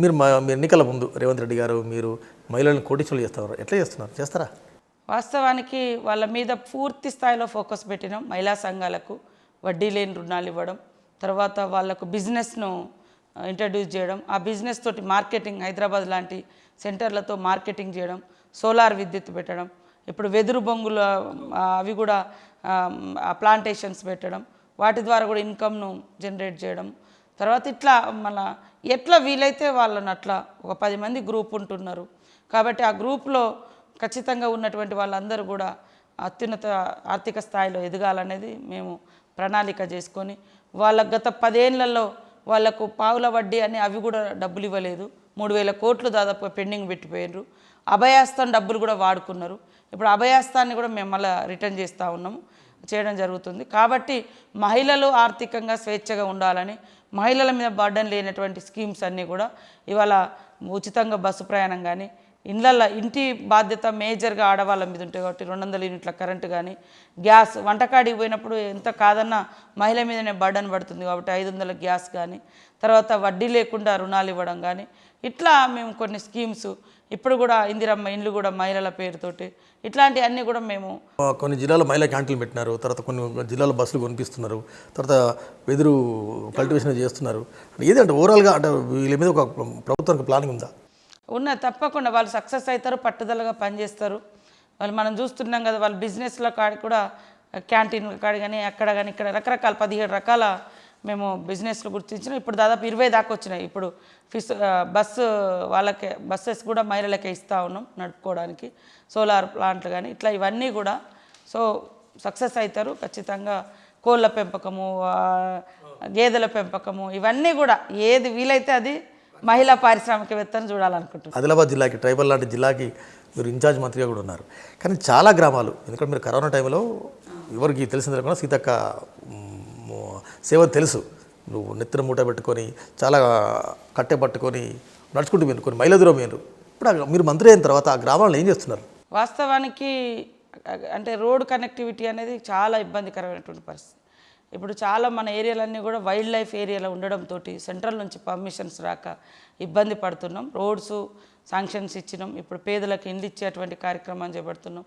మీరు మా ఎన్నికల ముందు రేవంత్ రెడ్డి గారు మీరు మహిళలను కోటీశ్వరులు చేస్తారు. ఎట్లా చేస్తున్నారు? చేస్తారా? వాస్తవానికి వాళ్ళ మీద పూర్తి స్థాయిలో ఫోకస్ పెట్టినాం మహిళా సంఘాలకు. వడ్డీ లేని రుణాలు ఇవ్వడం తర్వాత వాళ్ళకు బిజినెస్ను ఇంట్రడ్యూస్ చేయడం ఆ బిజినెస్ తోటి మార్కెటింగ్ హైదరాబాద్ లాంటి సెంటర్లతో మార్కెటింగ్ చేయడం సోలార్ విద్యుత్ పెట్టడం ఇప్పుడు వెదురు బొంగుల అవి కూడా ప్లాంటేషన్స్ పెట్టడం వాటి ద్వారా కూడా ఇన్కమ్ను జనరేట్ చేయడం తర్వాత ఇట్లా మన ఎట్లా వీలైతే వాళ్ళని అట్లా ఒక పది మంది గ్రూప్ ఉంటున్నారు. కాబట్టి ఆ గ్రూప్లో ఖచ్చితంగా ఉన్నటువంటి వాళ్ళందరూ కూడా అత్యున్నత ఆర్థిక స్థాయిలో ఎదగాలనేది మేము ప్రణాళిక చేసుకొని వాళ్ళ గత పదేళ్ళలో వాళ్ళకు పావుల వడ్డీ అని అవి కూడా డబ్బులు ఇవ్వలేదు. మూడు వేల కోట్లు దాదాపు పెండింగ్ పెట్టిపోయినారు అభయాస్తం డబ్బులు కూడా వాడుకున్నారు. ఇప్పుడు అభయాస్తాన్ని కూడా మేము మళ్ళీ రిటర్న్ చేస్తూ ఉన్నాము. చేయడం జరుగుతుంది. కాబట్టి మహిళలు ఆర్థికంగా స్వేచ్ఛగా ఉండాలని మహిళల మీద బర్డన్ లేనటువంటి స్కీమ్స్ అన్నీ కూడా ఇవాళ ఉచితంగా బస్సు ప్రయాణం కానీ ఇండ్లల్లో ఇంటి బాధ్యత మేజర్గా ఆడవాళ్ళ మీద ఉంటాయి కాబట్టి రెండు వందల యూనిట్ల కరెంటు కానీ గ్యాస్ వంటకాడికి పోయినప్పుడు ఎంత కాదన్నా మహిళ మీదనే బర్డన్ పడుతుంది కాబట్టి ఐదు వందల గ్యాస్ కానీ తర్వాత వడ్డీ లేకుండా రుణాలు ఇవ్వడం కానీ ఇట్లా మేము కొన్ని స్కీమ్స్ ఇప్పుడు కూడా ఇందిరమ్మ ఇండ్లు కూడా మహిళల పేరుతోటి ఇట్లాంటివన్నీ కూడా మేము కొన్ని జిల్లాలో మహిళా క్యాంటీన్లు పెట్టినారు తర్వాత కొన్ని జిల్లాలో బస్సులు కొనిపిస్తున్నారు తర్వాత వెదురు కల్టివేషన్ చేస్తున్నారు. ఏదంటే ఓవరాల్గా అంటే వీళ్ళ మీద ఒక ప్రభుత్వానికి ప్లానింగ్ ఉందా? ఉన్న తప్పకుండా వాళ్ళు సక్సెస్ అవుతారు పట్టుదలగా పనిచేస్తారు. వాళ్ళు మనం చూస్తున్నాం కదా వాళ్ళు బిజినెస్లో కాడి కూడా క్యాంటీన్ కాడి కానీ అక్కడ కానీ ఇక్కడ రకరకాల పదిహేడు రకాల మేము బిజినెస్లు గుర్తించినాం. ఇప్పుడు దాదాపు ఇరవై దాకా వచ్చినాయి. ఇప్పుడు ఫిస్ బస్సు వాళ్ళకే బస్సెస్ కూడా మహిళలకే ఇస్తూ ఉన్నాం నడుపుకోవడానికి. సోలార్ ప్లాంట్లు కానీ ఇట్లా ఇవన్నీ కూడా సో సక్సెస్ అవుతారు. ఖచ్చితంగా కోళ్ళ పెంపకము గేదెల పెంపకము ఇవన్నీ కూడా ఏది వీలైతే అది మహిళా పారిశ్రామికవేత్తను చూడాలనుకుంటున్నాను ఆదిలాబాద్ జిల్లాకి ట్రైబల్ లాంటి జిల్లాకి మీరు ఇన్ఛార్జ్ మంత్రిగా కూడా ఉన్నారు. కానీ చాలా గ్రామాలు ఎందుకంటే మీరు కరోనా టైంలో ఎవరికి తెలిసింది లేకుండా సీతక్క సేవ తెలుసు. నువ్వు నెత్తిన మూట పెట్టుకొని చాలా కట్టె పట్టుకొని నడుచుకుంటూ మీరు కొన్ని మైల దూరం మీరు ఇప్పుడు మీరు మంత్రి అయిన తర్వాత ఆ గ్రామాలను ఏం చేస్తున్నారు? వాస్తవానికి అంటే రోడ్ కనెక్టివిటీ అనేది చాలా ఇబ్బందికరమైనటువంటి పరిస్థితి. ఇప్పుడు చాలా మన ఏరియాలన్నీ కూడా వైల్డ్ లైఫ్ ఏరియాలో ఉండడంతో సెంట్రల్ నుంచి పర్మిషన్స్ రాక ఇబ్బంది పడుతున్నాం. రోడ్స్ శాంక్షన్స్ ఇచ్చినాం. ఇప్పుడు పేదలకు ఇండ్లు ఇచ్చేటువంటి కార్యక్రమం చేపడుతున్నాం.